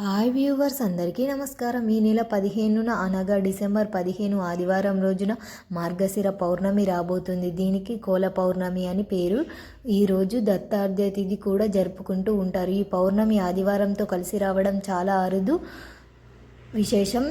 Hi viewers అందరికీ నమస్కారం. ఈ నెల పదిహేనున అనగా డిసెంబర్ పదిహేను ఆదివారం రోజున మార్గశిర పౌర్ణమి రాబోతుంది. దీనికి కోల పౌర్ణమి అని పేరు. ఈరోజు దత్తార్థ తిథి కూడా జరుపుకుంటూ ఉంటారు. ఈ పౌర్ణమి ఆదివారంతో కలిసి రావడం చాలా అరుదు విశేషం.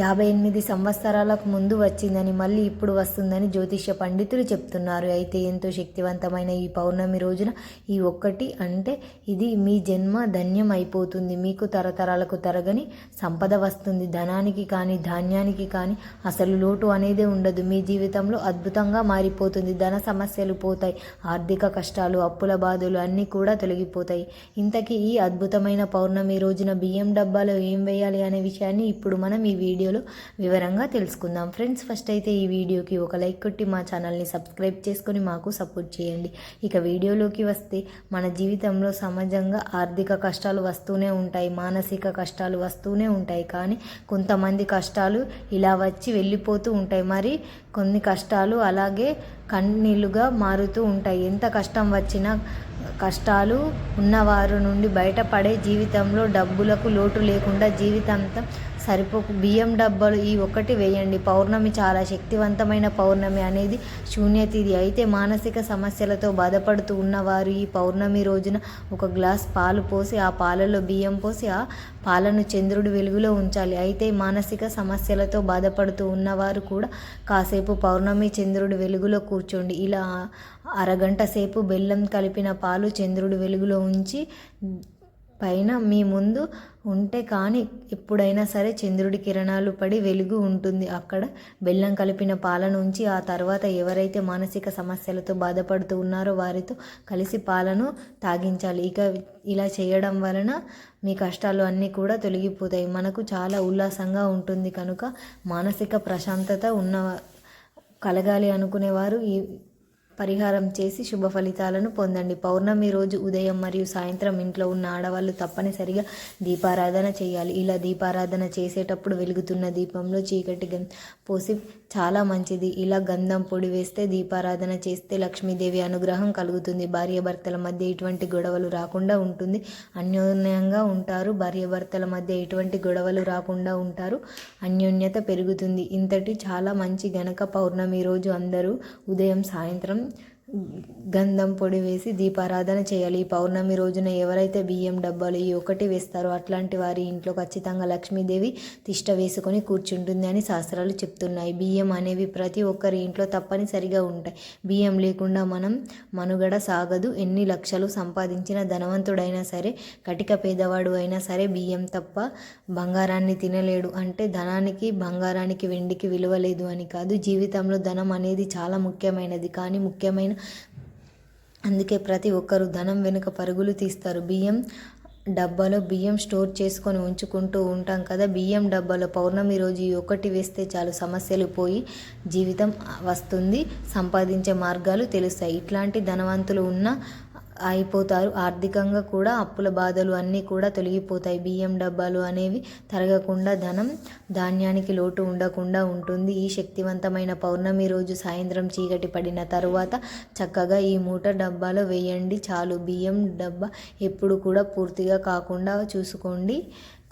యాభై ఎనిమిది సంవత్సరాలకు ముందు వచ్చిందని మళ్ళీ ఇప్పుడు వస్తుందని జ్యోతిష్య పండితులు చెప్తున్నారు. అయితే ఎంతో శక్తివంతమైన ఈ పౌర్ణమి రోజున ఈ ఒక్కటి అంటే ఇది మీ జన్మ ధన్యం అయిపోతుంది. మీకు తరతరాలకు తరగని సంపద వస్తుంది. ధనానికి కానీ ధాన్యానికి కానీ అసలు లోటు అనేదే ఉండదు. మీ జీవితంలో అద్భుతంగా మారిపోతుంది. ధన సమస్యలు పోతాయి. ఆర్థిక కష్టాలు అప్పుల బాధలు అన్నీ కూడా తొలగిపోతాయి. ఇంతకీ ఈ అద్భుతమైన పౌర్ణమి రోజున బియ్యం డబ్బాలో ఏం వేయాలి అనే విషయాన్ని ఇప్పుడు మనం ఈ వీడియోలో వివరంగా తెలుసుకుందాం. ఫ్రెండ్స్ ఫస్ట్ అయితే ఈ వీడియోకి ఒక లైక్ కొట్టి మా ఛానల్ని సబ్స్క్రైబ్ చేసుకొని మాకు సపోర్ట్ చేయండి. ఇక వీడియోలోకి వస్తే మన జీవితంలో సమాజంగా ఆర్థిక కష్టాలు వస్తూనే ఉంటాయి మానసిక కష్టాలు వస్తూనే ఉంటాయి. కానీ కొంతమంది కష్టాలు ఇలా వచ్చి వెళ్ళిపోతూ ఉంటాయి. మరి కొన్ని కష్టాలు అలాగే కన్నీళ్ళుగా మారుతూ ఉంటాయి. ఎంత కష్టం వచ్చినా కష్టాలు ఉన్నవారు నుండి బయటపడే జీవితంలో డబ్బులకు లోటు లేకుండా జీవితాంతం సరిపోకు. బియ్యం డబ్బాలు ఈ ఒక్కటి వేయండి. పౌర్ణమి చాలా శక్తివంతమైన పౌర్ణమి అనేది శూన్యతిథి అయితే మానసిక సమస్యలతో బాధపడుతూ ఉన్నవారు ఈ పౌర్ణమి రోజున ఒక గ్లాస్ పాలు పోసి ఆ పాలలో బియ్యం పోసి ఆ పాలను చంద్రుడి వెలుగులో ఉంచాలి. అయితే మానసిక సమస్యలతో బాధపడుతూ ఉన్నవారు కూడా కాసేపు పౌర్ణమి చంద్రుడి వెలుగులో కూర్చోండి. ఇలా అరగంట సేపు బెల్లం కలిపిన పాలు చంద్రుడి వెలుగులో ఉంచి పైన మీ ముందు ఉంటే కానీ ఎప్పుడైనా సరే చంద్రుడి కిరణాలు పడి వెలుగు ఉంటుంది. అక్కడ బెల్లం కలిపిన పాల నుంచి ఆ తర్వాత ఎవరైతే మానసిక సమస్యలతో బాధపడుతూ ఉన్నారో వారితో కలిసి పాలను తాగించాలి. ఇక ఇలా చేయడం వలన మీ కష్టాలు అన్నీ కూడా తొలగిపోతాయి. మనకు చాలా ఉల్లాసంగా ఉంటుంది. కనుక మానసిక ప్రశాంతత ఉన్న కలగాలి అనుకునేవారు ఈ పరిహారం చేసి శుభ ఫలితాలను పొందండి. పౌర్ణమి రోజు ఉదయం మరియు సాయంత్రం ఇంట్లో ఉన్న ఆడవాళ్ళు తప్పనిసరిగా దీపారాధన చేయాలి. ఇలా దీపారాధన చేసేటప్పుడు వెలుగుతున్న దీపంలో చీకటి పోసి చాలా మంచిది. ఇలా గంధం పొడి వేస్తే దీపారాధన చేస్తే లక్ష్మీదేవి అనుగ్రహం కలుగుతుంది. భార్యాభర్తల మధ్య ఎటువంటి గొడవలు రాకుండా ఉంటుంది. అన్యోన్యంగా ఉంటారు. భార్యాభర్తల మధ్య ఎటువంటి గొడవలు రాకుండా ఉంటారు. అన్యోన్యత పెరుగుతుంది. ఇంతటి చాలా మంచి గనక పౌర్ణమి రోజు అందరూ ఉదయం సాయంత్రం గంధం పొడి వేసి దీపారాధన చేయాలి. ఈ పౌర్ణమి రోజున ఎవరైతే బియ్యం డబ్బాలు ఈ ఒకటి వేస్తారో అట్లాంటి వారి ఇంట్లో ఖచ్చితంగా లక్ష్మీదేవి తిష్ట వేసుకొని కూర్చుంటుంది అని శాస్త్రాలు చెప్తున్నాయి. బియ్యం అనేవి ప్రతి ఒక్కరి ఇంట్లో తప్పనిసరిగా ఉంటాయి. బియ్యం లేకుండా మనం మనుగడ సాగదు. ఎన్ని లక్షలు సంపాదించిన ధనవంతుడైనా సరే కటిక పేదవాడు అయినా సరే బియ్యం తప్ప బంగారాన్ని తినలేడు. అంటే ధనానికి బంగారానికి వెండికి విలువ లేదు అని కాదు. జీవితంలో ధనం అనేది చాలా ముఖ్యమైనది. కానీ ముఖ్యమైన అందుకే ప్రతి ఒక్కరు ధనం వెనుక పరుగులు తీస్తారు. బియ్యం డబ్బాలో బియ్యం స్టోర్ చేసుకొని ఉంచుకుంటూ ఉంటాం కదా. బియ్యం డబ్బాలో పౌర్ణమి రోజు ఒకటి వేస్తే చాలు సమస్యలు పోయి జీవితం వస్తుంది సంపాదించే మార్గాలు తెలుస్తాయి. ఇట్లాంటి ధనవంతులు ఉన్న అయిపోతారు ఆర్థికంగా కూడా అప్పుల బాధలు అన్నీ కూడా తొలగిపోతాయి. బియ్యం డబ్బాలు అనేవి తరగకుండా ధనం ధాన్యానికి లోటు ఉండకుండా ఉంటుంది. ఈ శక్తివంతమైన పౌర్ణమి రోజు సాయంత్రం చీకటి పడిన తరువాత చక్కగా ఈ మూట డబ్బాలో వేయండి. చాలు. బియ్యం డబ్బా ఎప్పుడు కూడా పూర్తిగా కాకుండా చూసుకోండి.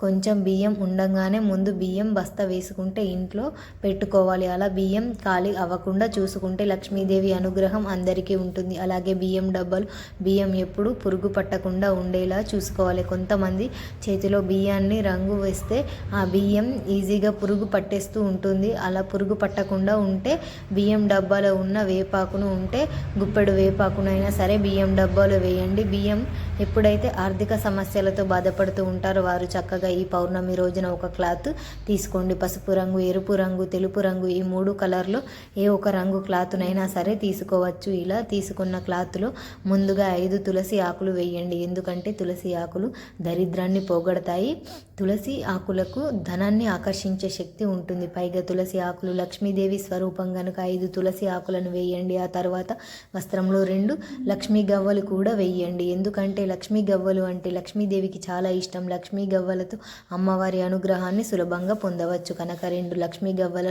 కొంచెం బియ్యం ఉండగానే ముందు బియ్యం బస్తా వేసుకుంటే ఇంట్లో పెట్టుకోవాలి. అలా బియ్యం ఖాళీ అవ్వకుండా చూసుకుంటే లక్ష్మీదేవి అనుగ్రహం అందరికీ ఉంటుంది. అలాగే బియ్యం డబ్బాలు బియ్యం ఎప్పుడు పురుగు పట్టకుండా ఉండేలా చూసుకోవాలి. కొంతమంది చేతిలో బియ్యాన్ని రంగు వేస్తే ఆ బియ్యం ఈజీగా పురుగు పట్టేస్తూ ఉంటుంది. అలా పురుగు పట్టకుండా ఉంటే బియ్యం డబ్బాలో ఉన్న వేపాకును ఉంటే గుప్పెడు వేపాకునైనా సరే బియ్యం డబ్బాలో వేయండి. బియ్యం ఎప్పుడైతే ఆర్థిక సమస్యలతో బాధపడుతూ ఉంటారో వారు చక్కగా ఈ పౌర్ణమి రోజున ఒక క్లాత్ తీసుకోండి. పసుపు రంగు ఎరుపు రంగు తెలుపు రంగు ఈ మూడు కలర్లో ఏ ఒక రంగు క్లాత్నైనా సరే తీసుకోవచ్చు. ఇలా తీసుకున్న క్లాత్లో ముందుగా ఐదు తులసి ఆకులు వేయండి. ఎందుకంటే తులసి ఆకులు దరిద్రాన్ని పోగొడతాయి. తులసి ఆకులకు ధనాన్ని ఆకర్షించే శక్తి ఉంటుంది. పైగా తులసి ఆకులు లక్ష్మీదేవి స్వరూపం కనుక ఐదు తులసి ఆకులను వేయండి. ఆ తర్వాత వస్త్రంలో రెండు లక్ష్మీ గవ్వలు కూడా వేయండి. ఎందుకంటే లక్ష్మీ గవ్వలు అంటే లక్ష్మీదేవికి చాలా ఇష్టం. లక్ష్మీ గవ్వలతో అమ్మవారి అనుగ్రహాన్ని సులభంగా పొందవచ్చు. కనుక రెండు లక్ష్మీ గవ్వల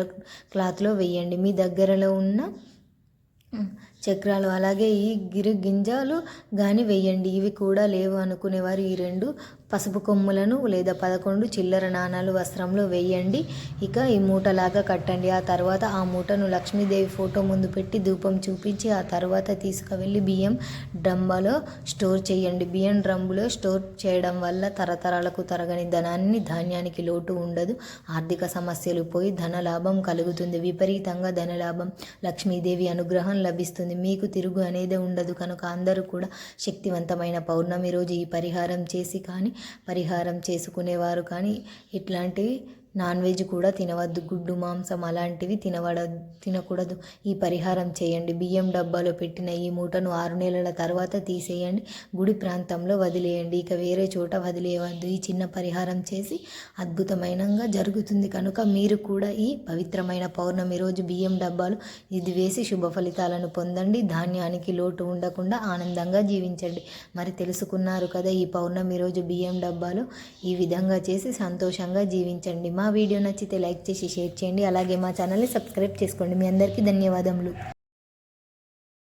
క్లాత్లో వేయండి. మీ దగ్గరలో ఉన్న చక్రాలు. అలాగే ఈ గిరి గింజలు కానీ వేయండి. ఇవి కూడా లేవు అనుకునేవారు. ఈ రెండు పసుపు కొమ్ములను లేదా పదకొండు చిల్లర నాణాలు వస్త్రంలో వేయండి. ఇక ఈ మూటలాగా కట్టండి. ఆ తర్వాత ఆ మూటను లక్ష్మీదేవి ఫోటో ముందు పెట్టి ధూపం చూపించి ఆ తర్వాత తీసుకువెళ్ళి బియ్యం డ్రమ్ములో స్టోర్ చేయండి. బియ్యం డ్రమ్ములో స్టోర్ చేయడం వల్ల తరతరాలకు తరగని ధనాన్ని ధాన్యానికి లోటు ఉండదు. ఆర్థిక సమస్యలు పోయి ధన లాభం కలుగుతుంది. విపరీతంగా ధనలాభం లక్ష్మీదేవి అనుగ్రహం లభిస్తుంది. లభిస్తుంది మీకు తిరుగు అనేది ఉండదు. కనుక అందరూ కూడా శక్తివంతమైన పౌర్ణమి రోజు ఈ పరిహారం చేసి కానీ పరిహారం చేసుకునేవారు కానీ ఇట్లాంటివి నాన్ వెజ్ కూడా తినవద్దు. గుడ్డు మాంసం అలాంటివి తినవడ తినకూడదు. ఈ పరిహారం చేయండి. బియ్యం డబ్బాలో పెట్టిన ఈ మూటను ఆరు నెలల తర్వాత తీసేయండి. గుడి ప్రాంతంలో వదిలేయండి. ఇక వేరే చోట వదిలేయవద్దు. ఈ చిన్న పరిహారం చేసి అద్భుతమైనగా జరుగుతుంది కనుక మీరు కూడా ఈ పవిత్రమైన పౌర్ణమి రోజు బియ్యం డబ్బాలు ఇది వేసి శుభ ఫలితాలను పొందండి. ధాన్యానికి లోటు ఉండకుండా ఆనందంగా జీవించండి. మరి తెలుసుకున్నారు కదా ఈ పౌర్ణమి రోజు బియ్యం డబ్బాలు ఈ విధంగా చేసి సంతోషంగా జీవించండి. మా వీడియో నచ్చితే లైక్ చేసి షేర్ చేయండి. అలాగే మా ఛానల్ని సబ్స్క్రైబ్ చేసుకోండి. మీ అందరికీ ధన్యవాదములు.